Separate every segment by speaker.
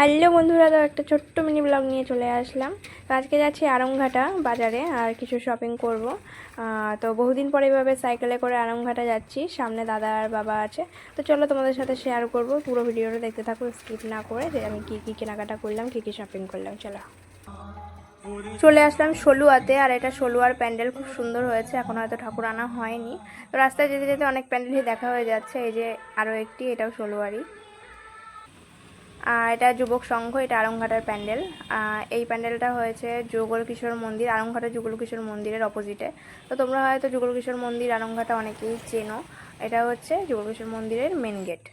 Speaker 1: Hello বন্ধুরা, তো একটা ছোট্ট মিনি ব্লগ নিয়ে চলে আসলাম। তো আজকে যাচ্ছি আরংঘাটা বাজারে আর কিছু শপিং করব। তো বহুদিন পরে এভাবে সাইকেলে করে আরংঘাটা যাচ্ছি। সামনে দাদা আর বাবা আছে। তো চলো তোমাদের সাথে শেয়ার করব। পুরো ভিডিওটা দেখতে থাকো স্কিপ না করে যে আমি কী কী কেনাকাটা করলাম, কী কী শপিং করলাম, চলো। চলে আসলাম সলুয়াতে আর এটা সলুয়ার প্যান্ডেল, খুব সুন্দর হয়েছে। এখন হয়তো ঠাকুর আনা হয়নি। তো রাস্তায় যেতে যেতে অনেক প্যান্ডেলই দেখা হয়ে যাচ্ছে। এই যে আরও একটি, এটাও সলুয়ারই। এটা যুবক সংঘ, এটা আরংঘাটার প্যান্ডেল। এই প্যান্ডেলটা হয়েছে যুগল কিশোর মন্দির, আরংঘাটা যুগল কিশোর মন্দিরের অপোজিটে। তো তোমরা হয়তো যুগল কিশোর মন্দির, আরংঘাটা অনেকেই চেনো। এটা হচ্ছে যুগল কিশোর মন্দিরের মেন গেট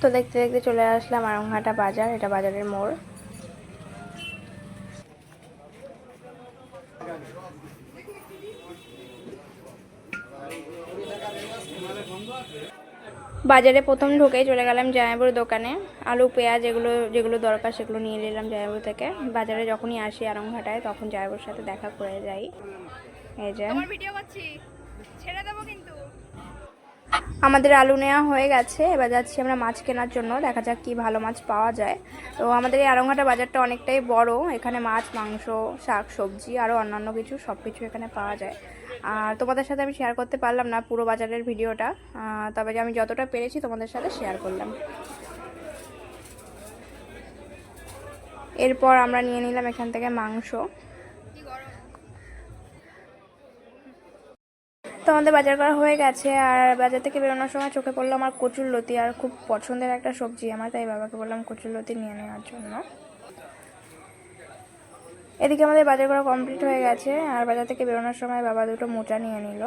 Speaker 1: তো দেখতে দেখতে চলে আসলাম আরংঘাটা বাজার, এটা বাজারের মোড়। বাজারে প্রথম ঢুকেই চলে গেলাম জামাইবুর দোকানে। আলু পেঁয়াজ এগুলো যেগুলো দরকার সেগুলো নিয়ে নিলাম জামাইবুর থেকে। বাজারে যখনই আসি আরংঘাটায় তখন জামাইবুর সাথে দেখা করে যাই। এই যে।
Speaker 2: ছেড়ে দেবো কিন্তু।
Speaker 1: আমাদের আলু নেওয়া হয়ে গেছে এবার যাচ্ছি আমরা মাছ কেনার জন্য দেখা যাক কি ভালো মাছ পাওয়া যায়। তো আমাদের এই আরংঘাটা বাজারটা অনেকটাই বড় এখানে মাছ মাংস শাক সবজি আরও অন্যান্য কিছু সব কিছু এখানে পাওয়া যায়। আর তোমাদের সাথে আমি শেয়ার করতে পারলাম না পুরো বাজারের ভিডিওটা। তবে আমি যতটা পেরেছি তোমাদের সাথে শেয়ার করলাম। এরপর আমরা নিয়ে নিলাম এখান থেকে মাংস। তো আমাদের বাজার করা হয়ে গেছে, আর বাজার থেকে বেরোনোর সময় চোখে পড়ল আমার কচুর লতি আর খুব পছন্দের একটা সবজি। আমার তাই বাবাকে বললাম কচুর লতি নিয়ে নেওয়ার জন্য। এদিকে আমাদের বাজার করা কমপ্লিট হয়ে গেছে, আর বাজার থেকে বেরোনোর সময় বাবা দুটো মোচা নিয়ে নিল।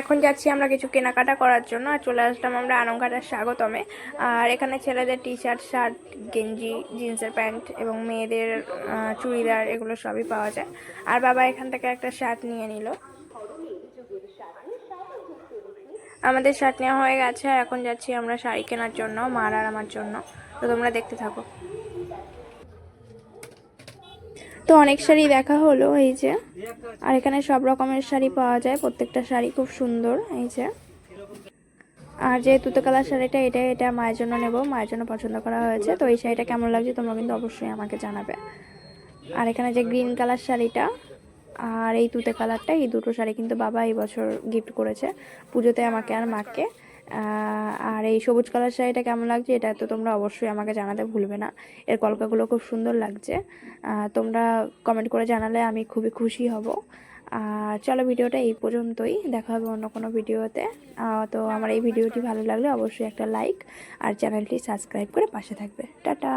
Speaker 1: এখন যাচ্ছি আমরা কিছু কেনাকাটা করার জন্য, আর চলে আসলাম আমরা আনংঘাটার স্বাগতমে। আর এখানে ছেলেদের টি শার্ট শার্ট গেঞ্জি জিন্সের প্যান্ট এবং মেয়েদের চুড়িদার এগুলো সবই পাওয়া যায়। আর বাবা এখান থেকে একটা শার্ট নিয়ে নিল। আমাদের শার্ট নেওয়া হয়ে গেছে, আর এখন যাচ্ছি আমরা শাড়ি কেনার জন্য মার আর আমার জন্য। তো তোমরা দেখতে থাকো। তো অনেক শাড়ি দেখা হলো, এই যে। আর এখানে সব রকমের শাড়ি পাওয়া যায়, প্রত্যেকটা শাড়ি খুব সুন্দর, এই যে। আর যে তুতো কালার শাড়িটা, এটা এটা মায়ের জন্য নেব, মায়ের জন্য পছন্দ করা হয়েছে। তো এই শাড়িটা কেমন লাগছে, তোমরা কিন্তু অবশ্যই আমাকে জানাবে। আর এখানে যে গ্রিন কালার শাড়িটা আর এই তুতে কালারটা, এই দুটো শাড়ি কিন্তু বাবা এই বছর গিফট করেছে। পুজোতে আমাকে আর মাকে। আর এই সবুজ কালার শাড়িটা কেমন লাগছে এটা তো তোমরা অবশ্যই আমাকে জানাতে ভুলবে না। এর কলকাগুলো খুব সুন্দর লাগছে। তোমরা কমেন্ট করে জানালে আমি খুবই খুশি হব। আর চলো ভিডিওটা এই পর্যন্তই। দেখা হবে অন্য কোনো ভিডিওতে। তো আমার এই ভিডিওটি ভালো লাগলে অবশ্যই একটা লাইক আর চ্যানেলটি সাবস্ক্রাইব করে পাশে থাকবে। টাটা!